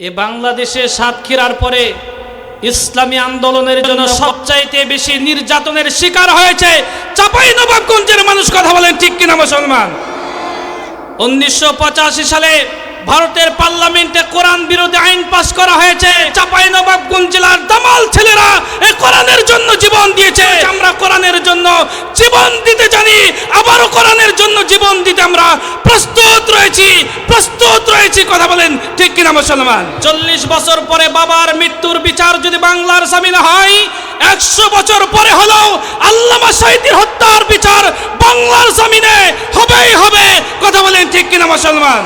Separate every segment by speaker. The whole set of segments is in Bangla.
Speaker 1: এ বাংলাদেশে সাতক্ষীরার পরে ইসলামী আন্দোলনের জন্য সবচাইতে বেশি নির্যাতনের শিকার হয়েছে চাপাই নবাবগঞ্জের মানুষ, কথা বলেন ঠিক কিনা মুসলমান? উনিশশো পঁচাশি সালে ভারতের পার্লামেন্টে কোরআন বিরোধী আইন পাশ করা হয়েছে। চাপাই নবাবগঞ্জ জেলার দামাল ছেলেরা এই কোরআনের জন্য জীবন দিয়েছে। আমরা কোরআনের জন্য জীবন দিতে জানি, আবারও কোরআনের জন্য জীবন দিতে আমরা প্রস্তুত রয়েছি প্রস্তুত রয়েছি, কথা বলেন, ঠিক কিনা মুসলমান? চল্লিশ বছর পরে বাবার মৃত্যুর বিচার যদি বাংলার সামিনা হয়, একশো বছর পরে হলেও আল্লামা সাইদির হত্যার বিচার বাংলার জামিনে হবেই হবে, কথা বলেন, ঠিক কিনা মুসলমান?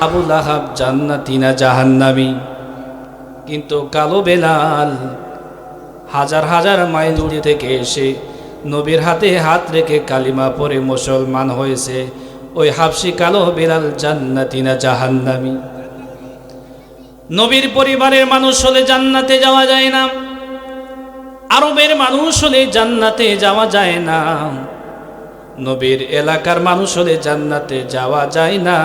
Speaker 1: আবুল আহাব জান্নাতি না জাহান্নামি? কিন্তু কালো বেলাল হাজার হাজার মাইল দূরে থেকে এসে নবীর হাতে হাত রেখে কালিমা পরে মুসলমান হয়েছে। ওই হাফসি কালো বেলাল জান্নাতি না জাহান্নামি? নবীর পরিবারের মানুষ হলে জান্নাতে যাওয়া যায় না। আরবের মানুষ হলে জান্নাতে যাওয়া যায় না। নবীর এলাকার মানুষ হলে জান্নাতে যাওয়া যায় না।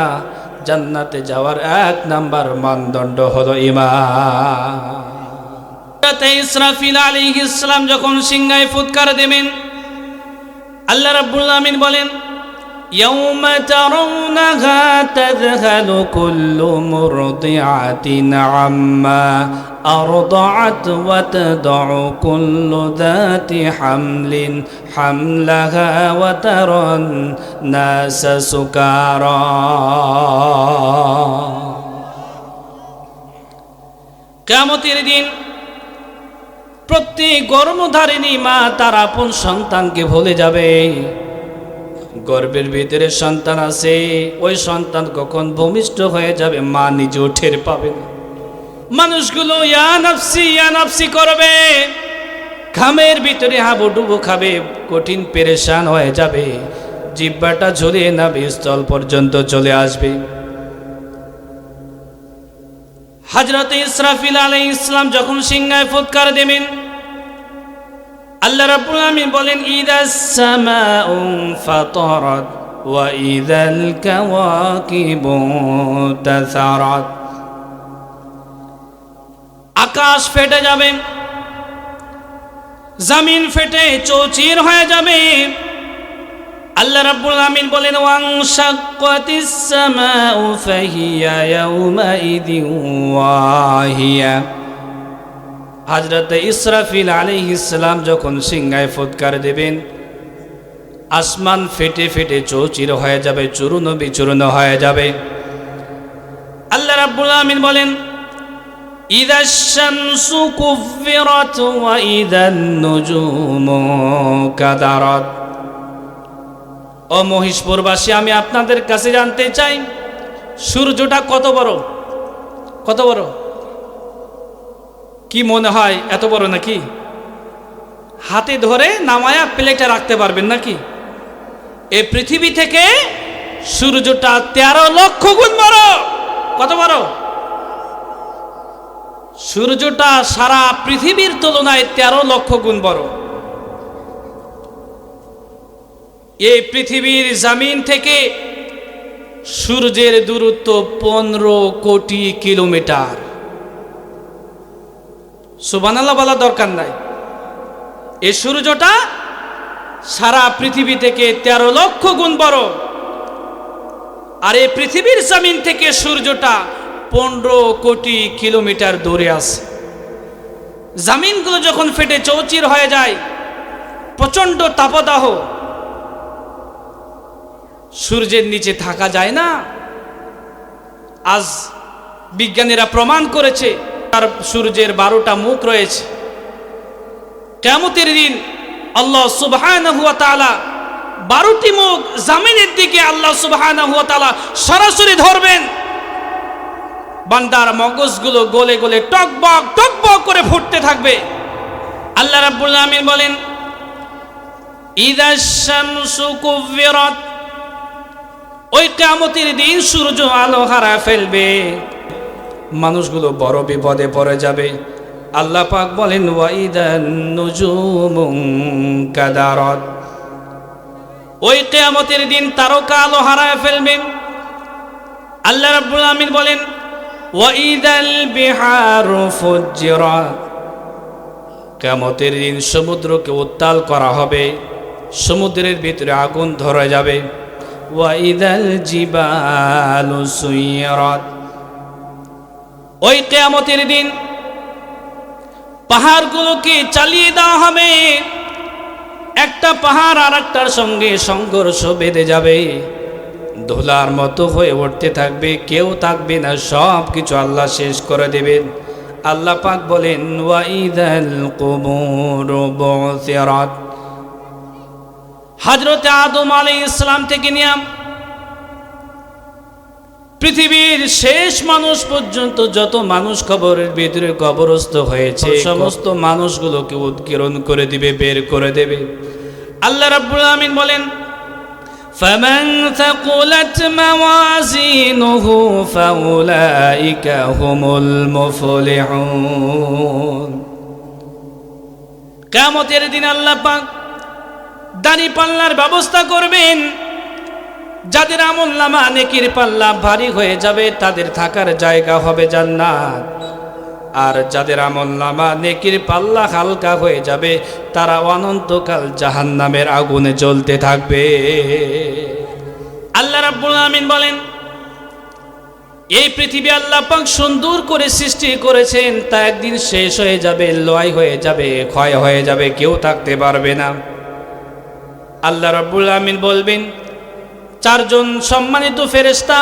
Speaker 1: জান্নাতে যাওয়ার এক নাম্বার মানদণ্ড হলো ইমা ইসরাফিল আলী ইসলাম যখন সিংহায় ফুৎকার দেবেন, আল্লাহ আমিন বলেন يوم ترونها تذهل كل مرضعة عما أرضعت وتضع كل ذات حمل حملها وترى الناس سكارى কেমতের দিন প্রত্যেক গর্ভধারিণী মা তার আপন সন্তানকে ভুলে যাবে গর্ভের ভিতরে সন্তান আছে, ওই সন্তান কখন ভূমিষ্ঠ হয়ে যাবে, মা নিজেও ঠের পাবে না। মানুষগুলো, ইয়া ইয়া নাফসি করবে। ঘামের ভিতরে হাবুডুবু খাবে, কঠিন পেরেশান হয়ে যাবে। জিব্বাটা ঝুলিয়ে নাবে, স্থল পর্যন্ত চলে আসবে। হজরত ইসরাফিল আলাই ইসলাম যখন সিংহায় ফুৎকার দেবেন আল্লাহ রাব্বুল আলামিন বলেন ইদাস সামাউ ফাতারাত ওয়া ইদাল কাওয়াকিবু তাসারাত। আকাশ ফেটে যাবে, জমিন ফেটে চৌচির হয়ে যাবে। আল্লাহ রাব্বুল আমিন বলেন, ওয়াং শাক্কাতিস সামাউ ফাহিয়া ইয়াউমাইদিন ওয়াহিয়া। হযরত ইসরাফিল আলাইহিস সালাম যখন সিংহায় ফুৎকার দেবেন আসমান ফেটে ফেটে চৌচির হয়ে যাবে চূর্ণ বিচূর্ণ হয়ে যাবে আল্লাহ রাব্বুল আমিন বলেন إذا الشمس كفرت وإذا النجوم كدرت ও মহিষপুরবাসী আমি আপনাদের কাছে জানতে চাই সূর্যটা কত বড় কত বড় কি মনে হয়, এত বড় নাকি? হাতে ধরে নামায়া প্লেটে রাখতে পারবেন নাকি? এ পৃথিবী থেকে সূর্যটা তেরো লক্ষ গুণ বড়। কত বড়? সূর্যটা সারা পৃথিবীর তুলনায় তেরো লক্ষ গুণ বড়। এই পৃথিবীর জামিন থেকে সূর্যের দূরত্ব পনেরো কোটি কিলোমিটার। সুবানাল্লাহ বলা দরকার নাই। এই সূর্যটা সারা পৃথিবী থেকে তেরো লক্ষ গুণ বড়। আর এই পৃথিবীর জামিন থেকে সূর্যটা পনেরো কোটি কিলোমিটার দূরে আছে। জামিনগুলো যখন ফেটে চৌচির হয়ে যায়, প্রচণ্ড তাপদাহ। সূর্যের নিচে থাকা যায় না। আজ বিজ্ঞানীরা প্রমাণ করেছে তার সূর্যের বারোটা মুখ রয়েছে। কেমতের দিন আল্লাহ সুবহান বারোটি মুখ জামিনের দিকে আল্লাহ সুবহান সরাসরি ধরবেন। বান্দার মগজগুলো গলে গলে টকবক টকবক করে ফুটতে থাকবে। আল্লাহ রাব্বুল আমিন বলেন ওই কিয়ামতের দিন সূর্য আলো হারা ফেলবে। মানুষগুলো বড় বিপদে পড়ে যাবে। আল্লাহ পাক বলেন কাদারত। ওই কেয়ামতের দিন তারকা আলো হারায় ফেলবেন আল্লাহ রাব্বুল আমিন বলেন, ওয়াইদাল বিহার ফুজ্জিরাত কেয়ামতের দিন সমুদ্রকে উত্তাল করা হবে। সমুদ্রের ভিতরে আগুন ধরে যাবে। ওয়াইদাল জিবালু সুইরাত। ওই কেয়ামতের দিন পাহাড়গুলোকে চালিয়ে দেওয়া হবে। একটা পাহাড় আর একটার সঙ্গে সংঘর্ষ বেঁধে যাবে। ধুলার মতো হয়ে উঠতে থাকবে, কেউ থাকবে না সব কিছু আল্লাহ শেষ করে দেবেন। আল্লাহ পাক বলেন হযরতে আদম আলাইহিস ইসলাম থেকে নিয়ে পৃথিবীর শেষ মানুষ পর্যন্ত যত মানুষ কবরের ভিতরে কবরস্থ হয়েছে সমস্ত মানুষগুলোকে উৎকীর্ণ করে দিবে বের করে দেবে আল্লাহ রাব্বুল আমিন বলেন فمن ثقلت موازينه فأولئك هم المفلحون কিয়ামতের দিন আল্লাহ পাক দাড়ি পাল্লার ব্যবস্থা করবেন যাদের আমল নামা নেকির পাল্লা ভারী হয়ে যাবে, তাদের থাকার জায়গা হবে জান্নাত। আর যাদের আমল নামা নেকির পাল্লা হালকা হয়ে যাবে, তারা অনন্তকাল জাহান্নামের আগুনে জ্বলতে থাকবে। আল্লাহ রাব্বুল আমিন বলেন, এই পৃথিবী আল্লাহ পাক সুন্দর করে সৃষ্টি করেছেন, তা একদিন শেষ হয়ে যাবে, লয় হয়ে যাবে, ক্ষয় হয়ে যাবে, কেউ থাকতে পারবে না। আল্লাহ রাব্বুল আমিন বলবেন চারজন সম্মানিত ফেরেস্তা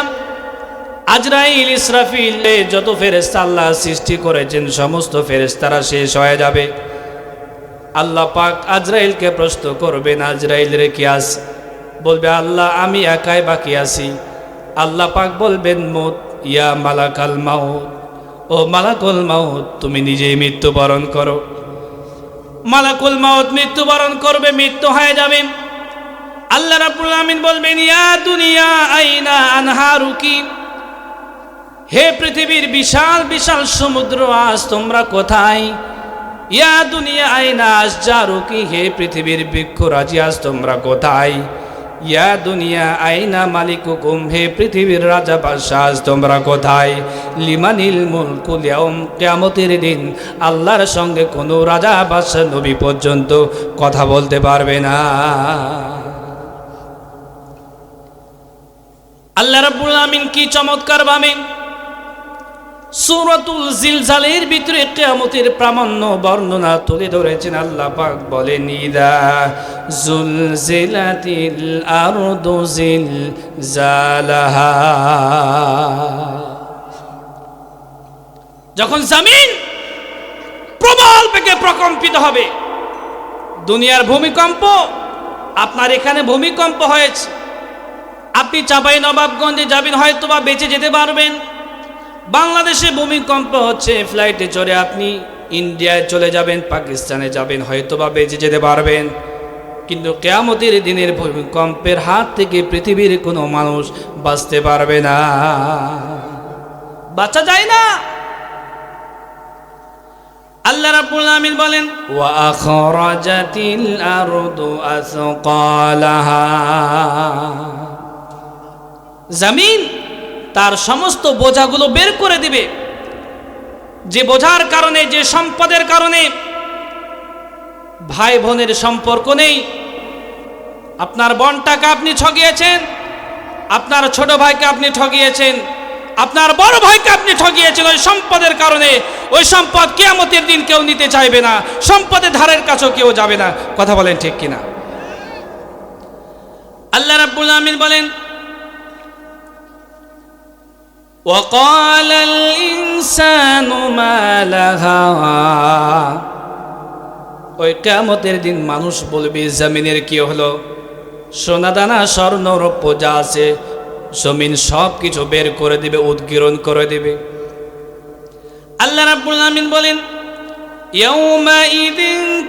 Speaker 1: আজরাইল, ইসরাফিল যত ফেরেস্তা আল্লাহ সৃষ্টি করেছেন, সমস্ত ফেরেস্তারা শেষ হয়ে যাবে। আল্লাহ পাক আজরাইলকে প্রশ্ন করবেন, আজরাইল কি আস বলবে, আল্লাহ, আমি একাই বাকি আছি। আল্লাহ পাক বলবেন, মত, ইয়া মালাকাল মাউত। ও মালাকুল মাউত, তুমি নিজেই মৃত্যুবরণ করো। মালাকুল মাউত মৃত্যুবরণ করবে, মৃত্যু হয়ে যাবে। আল্লাহ রাব্বুল আমিন বলবেন, ইয়া দুনিয়া আইনা আনহারুকি। হে পৃথিবীর বিশাল বিশাল সমুদ্র, আজ তোমরা কোথায়? ইয়া দুনিয়া আইনা আসজারুকি হে পৃথিবীর বৃক্ষরাজি আজ তোমরা কোথায়? ইয়া দুনিয়া আইনা মালিকুকুম। হে পৃথিবীর রাজা বাদশাহ আজ তোমরা কোথায়? লিমানিল মুলকুল ইয়াউম কিয়ামতের দিন। আল্লাহর সঙ্গে কোনো রাজা বাদশাহ নবী পর্যন্ত কথা বলতে পারবে না। আল্লাহ রাব্বুল আমিন কি চমৎকার ভাবে সূরাতুল জিলজালের ভিতরে কিয়ামতের প্রামাণ্য বর্ণনা তুলে ধরেছেন, আল্লাহ পাক বলেন, ইদা জুলজিলাতিল আরদু জিলজালাহা। যখন জমিন প্রবল বেগে প্রকম্পিত হবে, দুনিয়ার ভূমিকম্প আপনার এখানে ভূমিকম্প হয়েছে। আপনি চাপাই নবাবগঞ্জে যাবেন হয়তো বা বেঁচে যেতে পারবেন। বাংলাদেশে ভূমিকম্প হচ্ছে, ফ্লাইটে চড়ে আপনি ইন্ডিয়ায় চলে যাবেন, পাকিস্তানে যাবেন হয়তো বা বেঁচে যেতে পারবেন। কিন্তু কেয়ামতের দিনের ভূমিকম্পের হাত থেকে পৃথিবীর কোনো মানুষ বাঁচতে পারবে না। বাঁচা যায় না। আল্লাহ রাব্বুল আমিন বলেন, ওয়া আখরাজাতিল আরদু আসকালাহা জমিন তার সমস্ত বোঝাগুলো বের করে দিবে। যে বোঝার কারণে, যে সম্পদের কারণে ভাই বোনের সম্পর্ক নেই। আপনার বোনটাকে আপনি ঠগিয়েছেন, আপনার ছোট ভাইকে আপনি ঠগিয়েছেন, আপনার বড় ভাইকে আপনি ঠগিয়েছেন, ওই সম্পদের কারণে, ওই সম্পদ কেয়ামতের দিন কেউ নিতে চাইবে না, সম্পদের ধারের কাছেও কেউ যাবে না। কথা বলেন ঠিক কিনা? আল্লাহ রাব্বুল আমিন বলেন وقال الإنسان ما لها ওই কেমতের দিন মানুষ বলবে জমিনের কি হলো সোনা দানা স্বর্ণ রৌপ্য যা আছে জমিন সব কিছু বের করে দিবে উদ্গীরণ করে দিবে আল্লাহ রাব্বুল আমিন বলেন يومئذ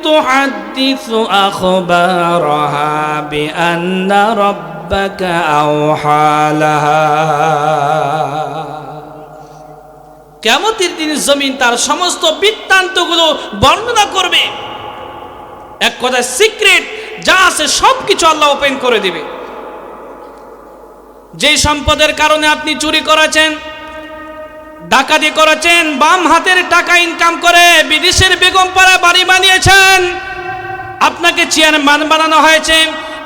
Speaker 1: تحدث أخبارها بأن ربك أوحى لها কেমতের দিন জমিন তার সমস্ত বৃত্তান্তগুলো বর্ণনা করবে এক কথায় সিক্রেট যা আছে সব কিছু আল্লাহ ওপেন করে দিবে যে সম্পদের কারণে আপনি চুরি করেছেন ডাকাতি করেছেন বাম হাতের টাকা ইনকাম করে বিদেশের বেগম পাড়া বাড়ি বানিয়েছেন আপনাকে চেয়ারম্যান বানানো হয়েছে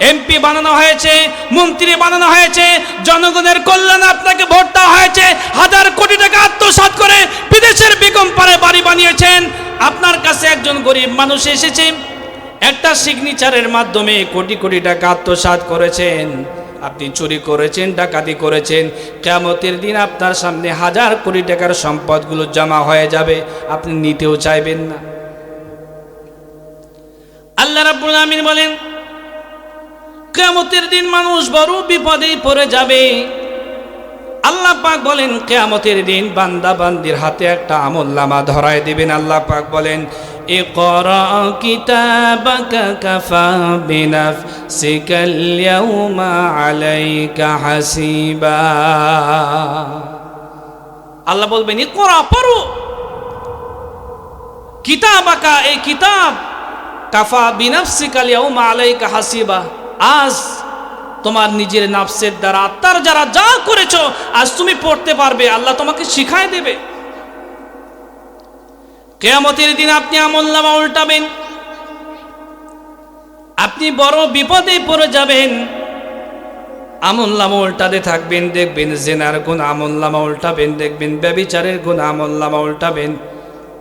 Speaker 1: এমপি বানানো হয়েছে, মন্ত্রী বানানো হয়েছে, জনগণের কল্যাণে আপনাকে ভোট দেওয়া হয়েছে, হাজার কোটি টাকা আত্মসাৎ করে বিদেশের বেগম পাড়ায় বাড়ি বানিয়েছেন। আপনার কাছে একজন গরিব মানুষ এসেছে, একটা সিগনেচারের মাধ্যমে কোটি কোটি টাকা আত্মসাৎ করেছেন। আপনি চুরি করেছেন, ডাকাতি করেছেন কেমতের দিন আপনার সামনে হাজার কোটি টাকার সম্পদগুলো জমা হয়ে যাবে, আপনি নিতেও চাইবেন না। আল্লাহ রাব্বুল আমিন বলেন কেয়ামতের দিন মানুষ বড় বিপদে পড়ে যাবে। আল্লাহ পাক বলেন, কেয়ামতের দিন বান্দা বান্দির হাতে একটা আমল লামা ধরায় দেবেন। আল্লাহ পাক বলেন এ কর কিতাবাকা কাফা বিনাফ হাসিবা। আল্লাহ বলবেন এ করা পড়ো। কিতাবাকা, এই কিতাব, কাফা বিনাফ বিনাফসিকাল ইয়াউমা আলাইকা হাসিবা। আজ তোমার নিজের নাফসের দ্বারা আত্মার যারা যা করেছ, আজ তুমি পড়তে পারবে, আল্লাহ তোমাকে শিখায় দেবে। কেয়ামতের দিন আপনি আমল্লামা উল্টাবেন। আপনি বড় বিপদে পড়ে যাবেন। আমল্লামা উল্টাতে থাকবেন, দেখবেন জেনার গুণ আমল্লামা উল্টাবেন, দেখবেন ব্যবিচারের গুণ আমল্লামা উল্টাবেন।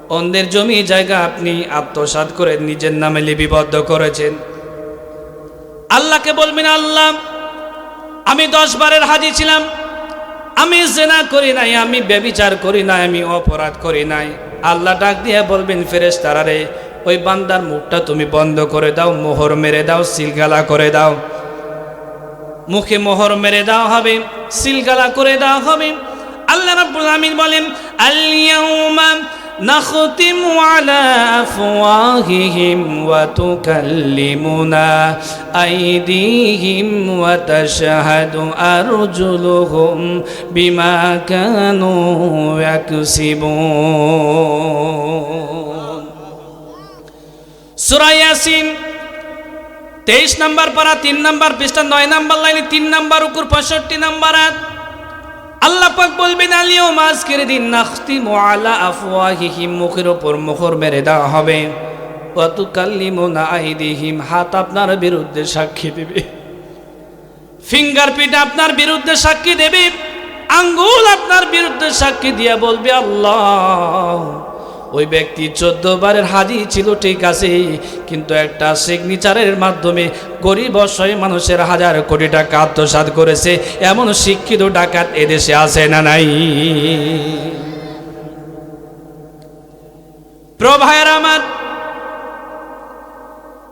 Speaker 1: অন্যের জমি জায়গা আপনি আত্মসাৎ করে নিজের নামে লিপিবদ্ধ করেছেন। আল্লাহকে বলবেন, আল্লাহ, আমি দশ বারের হাজি ছিলাম, আমি জেনা করি নাই, আমি ব্যবিচার করি নাই, আমি অপরাধ করি নাই। আল্লাহ ডাক দিয়ে বলবেন ফেরেস তারারে ওই বান্দার মুখটা তুমি বন্ধ করে দাও, মোহর মেরে দাও, সিলগালা করে দাও। মুখে মোহর মেরে দেওয়া হবে, সিলগালা করে দেওয়া হবে। আল্লাহ রাব্বুল আমিন বলেন, আল-ইয়াউমা আফওয়াহিহিম ওয়া তুকাল্লিমুনা আইদিহিম ওয়া তাশহাদু আরজুলুহুম বিমা কানু ইয়াকসিবুন সূরা ইয়াসিন তেইশ নাম্বার পারা তিন নাম্বার পৃষ্ঠা নয় নাম্বার লাইনে তিন নাম্বার উকুর পঁয়ষট্টি আয়াত আল্লাহ পাক বলবেন আলিও মাঝকের দিন নাখতি মোয়ালা আফওয়াহিহিম, মুখের ওপর মুখর মেরে দেওয়া হবে। অতু কাল্লিমুনা আইদিহিম, হাত আপনার বিরুদ্ধে সাক্ষী দেবে। ফিঙ্গারপ্রিন্ট আপনার বিরুদ্ধে সাক্ষী দেবে। আঙ্গুল আপনার বিরুদ্ধে সাক্ষী দিয়ে বলবে, আল্লাহ ওই ব্যক্তি চোদ্দ বারের হাজি ছিল, ঠিক আছে, কিন্তু একটা সিগনেচারের মাধ্যমে গরিব, অসহায় মানুষের হাজার কোটি টাকা আত্মসাৎ করেছে। এমন শিক্ষিত ডাকাত এদেশে আছে না নাই? প্রভায়ের আমার,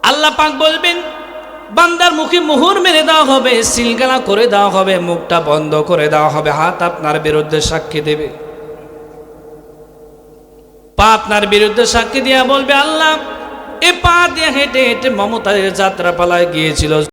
Speaker 1: আল্লাহ পাক বলবেন, বান্দার মুখে মুহুর মেরে দেওয়া হবে, সিলগালা করে দেওয়া হবে, মুখটা বন্ধ করে দেওয়া হবে, হাত আপনার বিরুদ্ধে সাক্ষী দেবে। আপনার বিরুদ্ধে সাক্ষী দিয়া বলবে, আল্লাহ, এ পা দিয়ে হেঁটে হেঁটে মমতাদের যাত্রা পালায় গিয়েছিল।